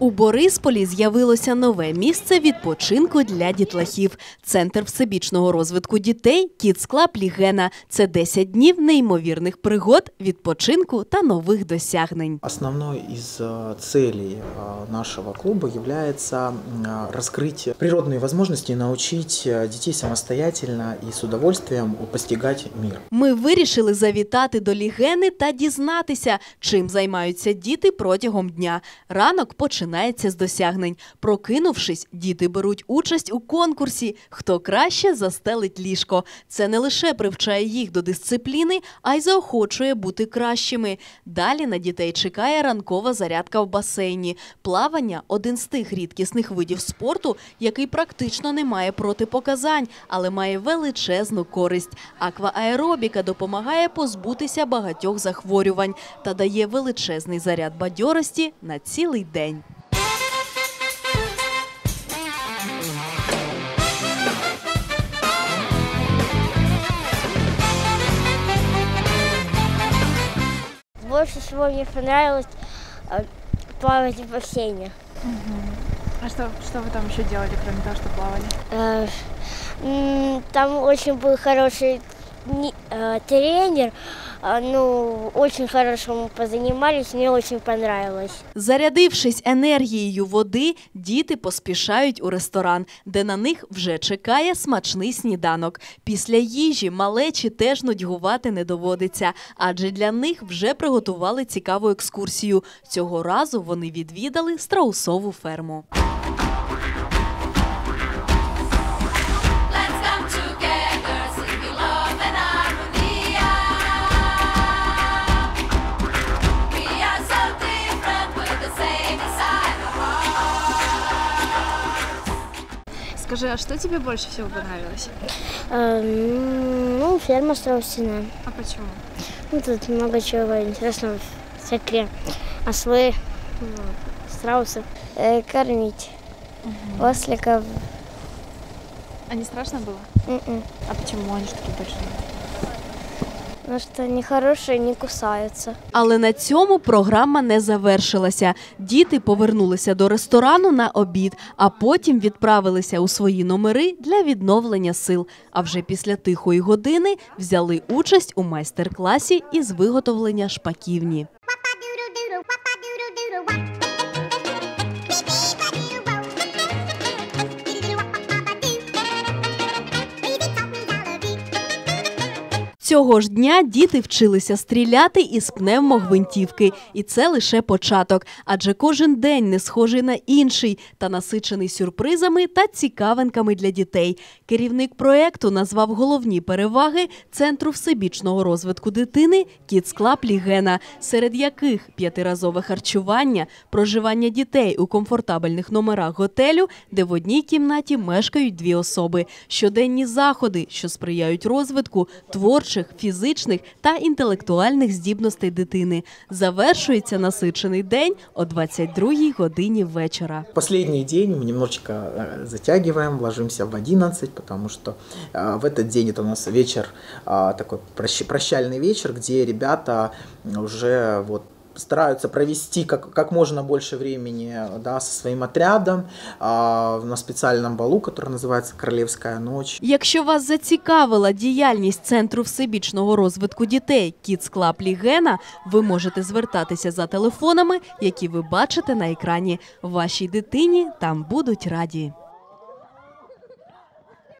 У Борисполі з'явилося нове місце відпочинку для дітлахів. Центр всебічного розвитку дітей Kids Club Лігена. Це 10 днів неймовірних пригод, відпочинку та нових досягнень. Основной из э, целей э, нашего клуба является м, э, раскрыть природные возможности и научить э, детей самостоятельно и с удовольствием постигать мир. Ми вирішили завітати до Лігени та дізнатися, чим займаються діти протягом дня. Ранок починається з досягнень. Прокинувшись, діти беруть участь у конкурсі Хто краще застелить ліжко. Це не лише привчає їх до дисципліни, а й заохочує бути кращими. Далі на дітей чекає ранкова зарядка в басейні. Плавання один з тих рідкісних видів спорту, який практично не має протипоказань, але має величезну користь. Аквааеробіка допомагає позбутися багатьох захворювань та дає величезний заряд бадьорості на цілий день. Больше всего мне понравилось э, плавать в бассейне. А что, что вы там еще делали, кроме того, что плавали? Э, Там очень был хороший тренер, э, ну, очень хорошо мы позанимались, мне очень понравилось. Зарядившись енергією води, діти поспішають у ресторан, де на них вже чекає смачний сніданок. Після їжі малечі теж нудьгувати не доводиться, адже для них вже приготували цікаву екскурсію. Цього разу вони відвідали страусову ферму. Скажи, а что тебе больше всего понравилось? Э, м, Ну, ферма страусиная. А почему? Ну, тут много чего интересного. Всякие ослы, ну, страусы. Э, Кормить. Осликов. А не страшно было? М-м. А почему они большие? Потому что они хорошие, не кусаются. Але на цьому програма не завершилася. Діти повернулися до ресторану на обід, а потім відправилися у свої номери для відновлення сил. А вже після тихої години взяли участь у майстер-класі із виготовлення шпаківні. Цього ж дня діти вчилися стріляти із пневмогвинтівки, і це лише початок, адже кожен день не схожий на інший та насичений сюрпризами та цікавинками для дітей. Керівник проекту назвав головні переваги центру всебічного розвитку дитини Club Лігена, серед яких п'ятиразове харчування, проживання дітей у комфортабельних номерах готелю, де в одній кімнаті мешкають дві особи, щоденні заходи, що сприяють розвитку творчих, фізичних та інтелектуальних здібностей дитини. Завершується насичений день о 22-й годині вечора. Последний день мы немножечко э, затягиваем, ложимся в 11, потому что э, в этот день это у нас вечер, а, такой прощ- прощальный вечер, где ребята уже вот стараются провести как, как можно больше времени да, со своим отрядом а, на специальном балу, который называется «Королевская ночь». Якщо вас зацікавила діяльність центру всебічного розвитку дітей Kids Club Лігена, ви можете звертатися за телефонами, які ви бачите на екрані. Вашій дитині там будуть раді.